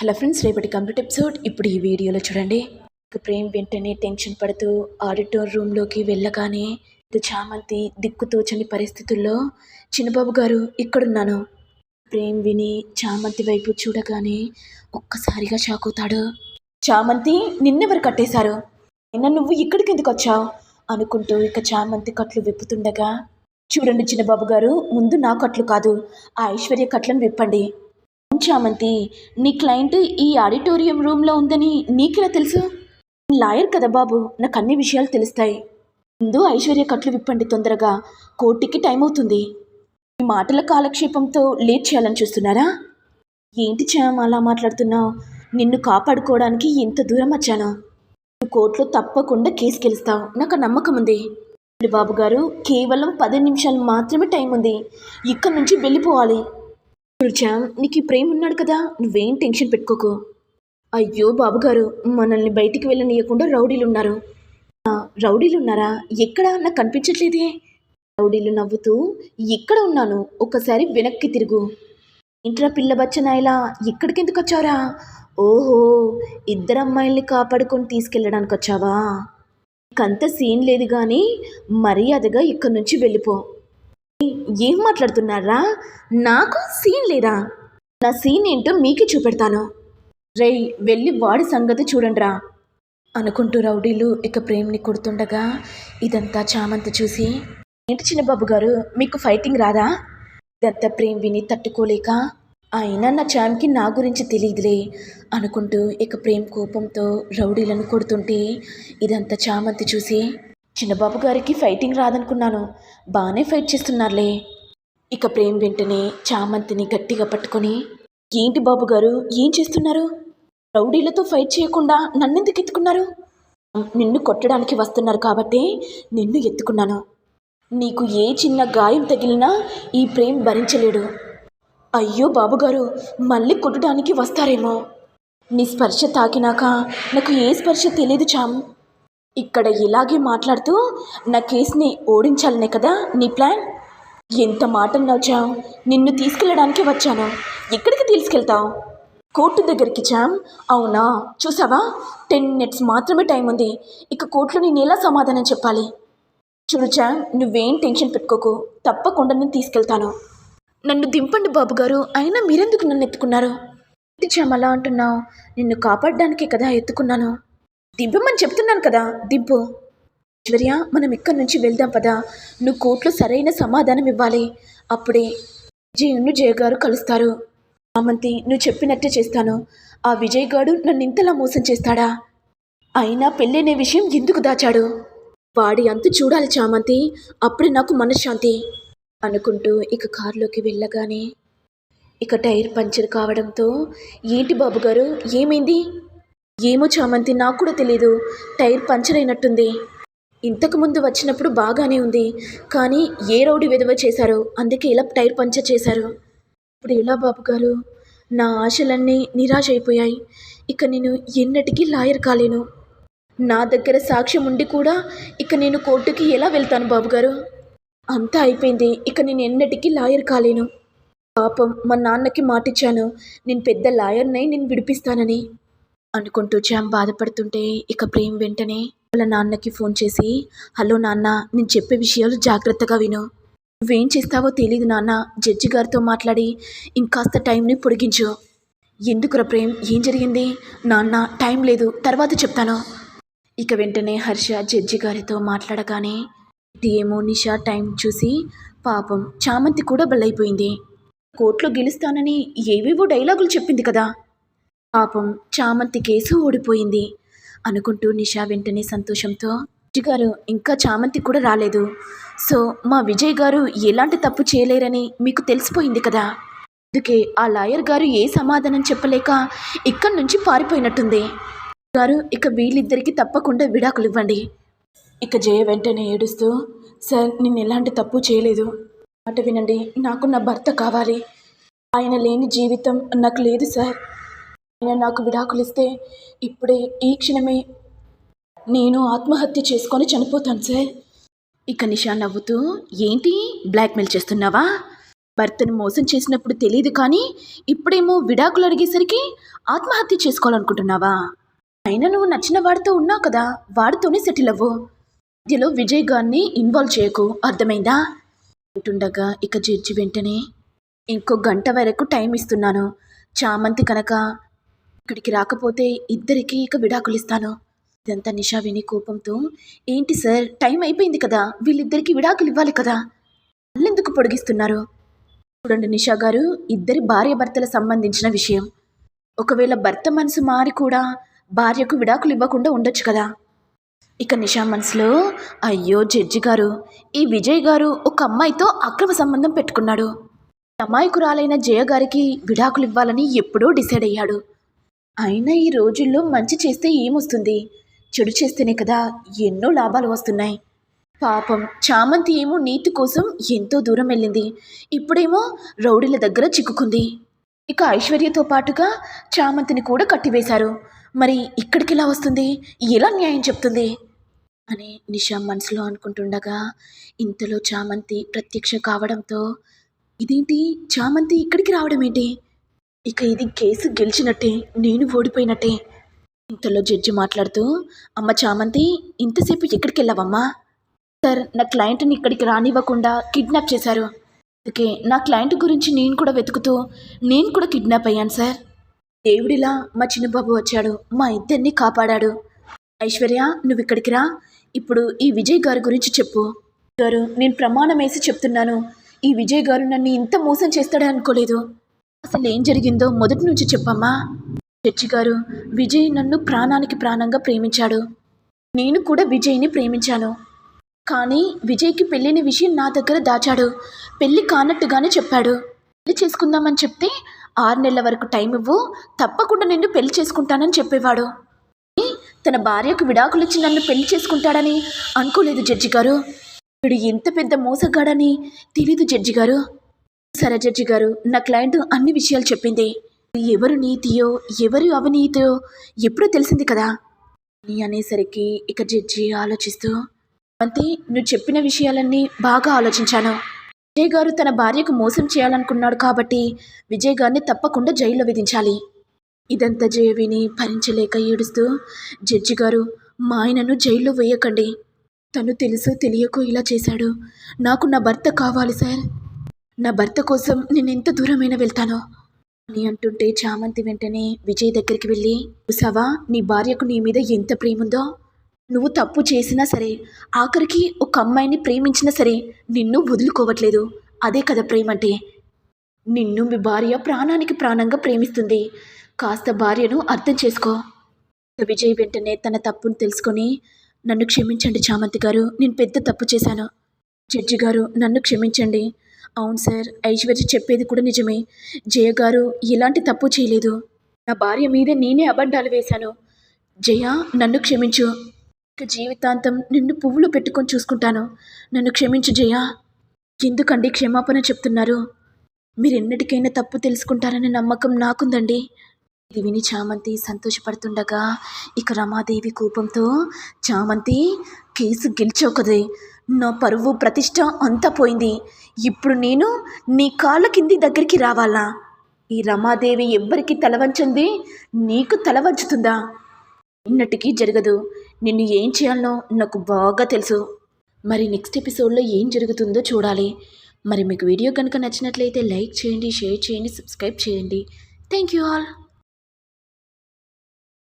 Hello friends రేపటి complete episode. ఇప్పుడు ఈ వీడియోలో చూడండి. ఇక ప్రేమ్ వెంటనే టెన్షన్ పడుతూ ఆడిటోర్ రూమ్లోకి వెళ్ళగానే చామంతి దిక్కుతోచని పరిస్థితుల్లో చిన్నబాబు గారు ఇక్కడున్నాను. ప్రేమ్ విని చామంతి వైపు చూడగానే ఒక్కసారిగా షాక్ అవుతాడు. చామంతి నిన్నెవరు కట్టేశారు? నిన్న నువ్వు ఇక్కడికి ఎందుకు వచ్చావు? అనుకుంటూ ఇక చామంతి కట్లు విప్పుతుండగా చూడండి చిన్నబాబు గారు ముందు నా కట్లు కాదు ఆ ఐశ్వర్య కట్లను విప్పండి. చామంతి నీ క్లయింట్ ఈ ఆడిటోరియం రూమ్లో ఉందని నీకెలా తెలుసు? లాయర్ కదా బాబు నాకు అన్ని విషయాలు తెలుస్తాయి. ముందు ఐశ్వర్య కట్లు విప్పండి తొందరగా కోర్టుకి టైం అవుతుంది. ఈ మాటల కాలక్షేపంతో లేట్ చేయాలని చూస్తున్నారా? ఏంటి చామ్ అలా మాట్లాడుతున్నావు? నిన్ను కాపాడుకోవడానికి ఇంత దూరం వచ్చాను? నువ్వు కోర్టులో తప్పకుండా కేసు గెలుస్తావు నాకు నమ్మకం ఉంది. బాబు గారు కేవలం పది నిమిషాలు మాత్రమే టైం ఉంది. ఇక్కడి నుంచి వెళ్ళిపోవాలి. చూడు నీకు ఈ ప్రేమ ఉన్నాడు కదా నువ్వేం టెన్షన్ పెట్టుకోకు. అయ్యో బాబుగారు మనల్ని బయటికి వెళ్ళనీయకుండా రౌడీలు ఉన్నారు రౌడీలు ఉన్నారా ఎక్కడా? నాకు కనిపించట్లేదే. రౌడీలు నవ్వుతూ ఇక్కడ ఉన్నాను ఒకసారి వెనక్కి తిరుగు. ఇంట్రా పిల్ల బచ్చనాయలా ఇక్కడికెందుకు వచ్చారా వచ్చావురా ఓహో ఇద్దరు అమ్మాయిల్ని కాపాడుకొని తీసుకెళ్ళడానికి వచ్చావా నీకంత సీన్ లేదు కానీ మర్యాదగా ఇక్కడి నుంచి వెళ్ళిపో. ఏం మాట్లాడుతున్నారా? నాకు సీన్ లేదా? నా సీన్ ఏంటో మీకే చూపెడతాను. రేయ్ వెళ్ళి వాడి సంగతి చూడండిరా. అనుకుంటూ రౌడీలు ఇక ప్రేమ్ని కొడుతుండగా ఇదంతా చామంతి చూసి ఏంటి చిన్నబాబు గారు మీకు ఫైటింగ్ రాదా? ఇదంతా ప్రేమ్ విని తట్టుకోలేక అయినా నా చామ్కి నా గురించి తెలియదులే అనుకుంటూ ఇక ప్రేమ్ కోపంతో రౌడీలను కొడుతుంటే ఇదంతా చామంతి చూసి చిన్నబాబు గారికి ఫైటింగ్ రాదనుకున్నాను. బాగానే ఫైట్ చేస్తున్నారులే. ఇక ప్రేమ్ వెంటనే చామంతిని గట్టిగా పట్టుకొని ఏంటి బాబు గారు ఏం చేస్తున్నారు? రౌడీలతో ఫైట్ చేయకుండా నన్నెందుకు ఎత్తుకున్నారు? నిన్ను కొట్టడానికి వస్తున్నారు కాబట్టి నిన్ను ఎత్తుకున్నాను. నీకు ఏ చిన్న గాయం తగిలినా ఈ ప్రేమ్ భరించలేడు. అయ్యో బాబుగారు మళ్ళీ కొట్టడానికి వస్తారేమో. నీ స్పర్శ తాకినాక నాకు ఏ స్పర్శ తెలియదు చామ్ ఇక్కడ ఇలాగే మాట్లాడుతూ నా కేసుని ఓడించాలనే కదా నీ ప్లాన్? ఎంత మాటన్నావు చామ్ నిన్ను తీసుకెళ్ళడానికి వచ్చాను. ఎక్కడికి తీసుకెళ్తావు? కోర్టు దగ్గరికి చామ్ అవునా? చూసావా? టెన్ మినిట్స్ మాత్రమే టైం ఉంది. ఇక కోర్టులో నేను ఎలా సమాధానం చెప్పాలి? చూడు చామ్ నువ్వేం టెన్షన్ పెట్టుకోకు. తప్పకుండా నేను తీసుకెళ్తాను. నన్ను దింపండి బాబు గారు అయినా మీరెందుకు నన్ను ఎత్తుకున్నారు? చామ్ అలా అంటున్నావు? నిన్ను కాపాడడానికే కదా ఎత్తుకున్నాను. దింపమని చెప్తున్నాను కదా దింపు ఐశ్వర్య మనం ఇక్కడి నుంచి వెళ్దాం పదా. నువ్వు కోర్టులో సరైన సమాధానం ఇవ్వాలి. అప్పుడే విజయును జయ గారు కలుస్తారు. చామంతి నువ్వు చెప్పినట్టే చేస్తాను. ఆ విజయ్ గాడు నన్ను ఇంతలా మోసం చేస్తాడా? అయినా పెళ్ళనే విషయం ఎందుకు దాచాడు? వాడి అంతు చూడాలి చామంతి. అప్పుడే నాకు మనశ్శాంతి. అనుకుంటూ ఇక కారులోకి వెళ్ళగానే ఇక టైర్ పంచర్ కావడంతో ఏంటి బాబు గారు ఏమైంది? ఏమో చామంతి నాకు కూడా తెలీదు. టైర్ పంచర్ అయినట్టుంది. ఇంతకు ముందు వచ్చినప్పుడు బాగానే ఉంది. కానీ ఏ రౌడీ విధవ చేశారో అందుకే ఇలా టైర్ పంచర్ చేశారు. ఇప్పుడు ఎలా బాబు గారు? నా ఆశలన్నీ నిరాశ అయిపోయాయి ఇక నేను ఎన్నటికీ లాయర్ కాలేను. నా దగ్గర సాక్ష్యం ఉండి కూడా ఇక నేను కోర్టుకి ఎలా వెళ్తాను బాబుగారు అంతా అయిపోయింది. ఇక నేను ఎన్నటికీ లాయర్ కాలేను. పాపం మా నాన్నకి మాటిచ్చాను. నేను పెద్ద లాయర్నై నేను విడిపిస్తానని. అనుకుంటూ చామ్ బాధపడుతుంటే ఇక ప్రేమ్ వెంటనే వాళ్ళ నాన్నకి ఫోన్ చేసి హలో నాన్న నేను చెప్పే విషయాలు జాగ్రత్తగా విను. నువ్వేం చేస్తావో తెలియదు నాన్న. జడ్జి గారితో మాట్లాడి ఇంకాస్త టైంని పొడిగించు. ఎందుకురా ప్రేమ్? ఏం జరిగింది? నాన్న టైం లేదు. తర్వాత చెప్తాను. ఇక వెంటనే హర్ష జడ్జి గారితో మాట్లాడగానే ఏమో నిషా టైం చూసి పాపం చామంతి కూడా బలైపోయింది. కోర్టులో గెలుస్తానని ఏవేవో డైలాగులు చెప్పింది కదా. పాపం చామంతి కేసు ఓడిపోయింది అనుకుంటూ నిషా వెంటనే సంతోషంతో జడ్జి గారు ఇంకా చామంతి కూడా రాలేదు. సో మా విజయ్ గారు ఎలాంటి తప్పు చేయలేరని మీకు తెలిసిపోయింది కదా. అందుకే ఆ లాయర్ గారు ఏ సమాధానం చెప్పలేక ఇక్కడి నుంచి పారిపోయినట్టుంది. గారు ఇక వీళ్ళిద్దరికీ తప్పకుండా విడాకులు ఇవ్వండి ఇక జయ వెంటనే ఏడుస్తూ సార్ నేను ఎలాంటి తప్పు చేయలేదు. మాట వినండి నాకు నా భర్త కావాలి. ఆయన లేని జీవితం నాకు లేదు సార్. ఆయన నాకు విడాకులు ఇస్తే ఇప్పుడే ఈ క్షణమే నేను ఆత్మహత్య చేసుకొని చనిపోతాను సార్. ఇక నిషా నవ్వుతూ ఏంటి? బ్లాక్మెయిల్ చేస్తున్నావా? భర్తను మోసం చేసినప్పుడు తెలియదు కానీ ఇప్పుడేమో విడాకులు అడిగేసరికి ఆత్మహత్య చేసుకోవాలనుకుంటున్నావా? అయినా నువ్వు నచ్చిన వాడితో ఉన్నావు కదా వాడితోనే సెటిల్ అవ్వు. మధ్యలో విజయ్ గారిని ఇన్వాల్వ్ చేయకు అర్థమైందా? అంటుండగా ఇక జడ్జి వెంటనే ఇంకో గంట వరకు టైం ఇస్తున్నాను. చామంతి కనుక ఇక్కడికి రాకపోతే ఇద్దరికి ఇక విడాకులిస్తాను ఇదంతా నిషా విని కోపంతో ఏంటి సార్ టైం అయిపోయింది కదా వీళ్ళిద్దరికి విడాకులు ఇవ్వాలి కదా? మళ్ళెందుకు పొడిగిస్తున్నారు? చూడండి నిషా గారు ఇద్దరి భార్యాభర్తల సంబంధించిన విషయం. ఒకవేళ భర్త మనసు మారి కూడా భార్యకు విడాకులు ఇవ్వకుండా ఉండొచ్చు కదా? ఇక నిషా మనసులో అయ్యో జడ్జి గారు ఈ విజయ్ గారు ఒక అమ్మాయితో అక్రమ సంబంధం పెట్టుకున్నాడు. అమాయకురాలైన జయ గారికి విడాకులు ఇవ్వాలని ఎప్పుడో డిసైడ్ అయ్యాడు. అయినా ఈ రోజుల్లో మంచి చేస్తే ఏమొస్తుంది? చెడు చేస్తేనే కదా ఎన్నో లాభాలు వస్తున్నాయి. పాపం చామంతి ఏమో నీతి కోసం ఎంతో దూరం వెళ్ళింది. ఇప్పుడేమో రౌడీల దగ్గర చిక్కుకుంది. ఇక ఐశ్వర్యతో పాటుగా చామంతిని కూడా కట్టివేశారు. మరి ఇక్కడికి ఎలా వస్తుంది? ఎలా న్యాయం చెప్తుంది? అని నిషా మనసులో అనుకుంటుండగా ఇంతలో చామంతి ప్రత్యక్ష కావడంతో ఇదేంటి? చామంతి ఇక్కడికి రావడం ఏంటి ఇక ఇది కేసు గెలిచినట్టే నేను ఓడిపోయినట్టే. ఇంతలో జడ్జి మాట్లాడుతూ అమ్మ చామంతి ఇంతసేపు ఎక్కడికి వెళ్ళావమ్మా? సార్ నా క్లయింట్ని ఇక్కడికి రానివ్వకుండా కిడ్నాప్ చేశారు. అందుకే నా క్లయింట్ గురించి నేను కూడా వెతుకుతూ నేను కూడా కిడ్నాప్ అయ్యాను సార్. దేవుడిలా మా చిన్నబాబు వచ్చాడు మా ఇద్దరిని కాపాడాడు. ఐశ్వర్య నువ్వు ఇక్కడికి రా. ఇప్పుడు ఈ విజయ్ గారి గురించి చెప్పు. గారు నేను ప్రమాణం వేసి చెప్తున్నాను. ఈ విజయ్ గారు నన్ను ఇంత మోసం చేస్తాడే అనుకోలేదు. అసలు ఏం జరిగిందో మొదటి నుంచి చెప్పమ్మా. చర్చి గారు విజయ్ నన్ను ప్రాణానికి ప్రాణంగా ప్రేమించాడు. నేను కూడా విజయ్ని ప్రేమించాను. కానీ విజయ్కి పెళ్ళిన విషయం నా దగ్గర దాచాడు. పెళ్ళి కానట్టుగానే చెప్పాడు. పెళ్ళి చేసుకుందామని చెప్తే ఆరు నెలల వరకు టైం ఇవ్వు తప్పకుండా నిన్ను పెళ్ళి చేసుకుంటానని చెప్పేవాడు. తన భార్యకు విడాకులిచ్చి నన్ను పెళ్ళి చేసుకుంటాడని అనుకోలేదు జడ్జి గారు వీడు ఎంత పెద్ద మోసగాడని తెలీదు జడ్జి గారు సరే జడ్జి గారు నా క్లయింట్ అన్ని విషయాలు చెప్పింది. ఎవరు నీతియో ఎవరు అవినీతియో ఎప్పుడో తెలిసింది కదా. అనేసరికి ఇక జడ్జి ఆలోచిస్తూ అంతే నువ్వు చెప్పిన విషయాలన్నీ బాగా ఆలోచించాను. విజయ్ గారు తన భార్యకు మోసం చేయాలనుకున్నాడు కాబట్టి విజయ్ గారిని తప్పకుండా జైల్లో విధించాలి. ఇదంతా జయ విని భరించలేక ఏడుస్తూ జడ్జి గారు మా ఆయనను జైల్లో వేయకండి. తను తెలుసో తెలియకో ఇలా చేశాడు. నాకు నా భర్త కావాలి సార్. నా భర్త కోసం నేను ఎంత దూరమైనా వెళ్తానో? అని అంటుంటే చామంతి వెంటనే విజయ్ దగ్గరికి వెళ్ళి చూసావా నీ భార్యకు నీ మీద ఎంత ప్రేమ ఉందో నువ్వు తప్పు చేసినా సరే ఆఖరికి ఒక అమ్మాయిని ప్రేమించినా సరే నిన్ను వదులుకోవట్లేదు. అదే కదా ప్రేమ అంటే నిన్ను మీ భార్య ప్రాణానికి ప్రాణంగా ప్రేమిస్తుంది. కాస్త భార్యను అర్థం చేసుకో. విజయ్ వెంటనే తన తప్పును తెలుసుకొని నన్ను క్షమించండి చామంతి గారు నేను పెద్ద తప్పు చేశాను. జడ్జి గారు నన్ను క్షమించండి. అవును సార్ ఐశ్వర్య చెప్పేది కూడా నిజమే. జయ గారు ఎలాంటి తప్పు చేయలేదు. నా భార్య మీద నేనే అబద్ధాలు వేశాను. జయ నన్ను క్షమించు. ఇక జీవితాంతం నిన్ను పువ్వులు పెట్టుకొని చూసుకుంటాను. నన్ను క్షమించు జయ. ఎందుకండి క్షమాపణ చెప్తున్నారు? మీరు ఎన్నటికైనా తప్పు తెలుసుకుంటారనే నమ్మకం నాకుందండి. ఇది విని చామంతి సంతోషపడుతుండగా ఇక రమాదేవి కోపంతో చామంతి కేసు గెలిచావు కదే నా పరువు ప్రతిష్ట అంతా పోయింది. ఇప్పుడు నేను నీ కాళ్ళ కింది దగ్గరికి రావాలా? ఈ రమాదేవి ఎవ్వరికి తలవంచింది? నీకు తలవంచుతుందా? ఎన్నటికీ జరగదు. నిన్ను ఏం చేయాలనో నాకు బాగా తెలుసు. మరి నెక్స్ట్ ఎపిసోడ్లో ఏం జరుగుతుందో చూడాలి. మరి మీకు వీడియో కనుక నచ్చినట్లయితే లైక్ చేయండి షేర్ చేయండి సబ్స్క్రైబ్ చేయండి. Thank you all.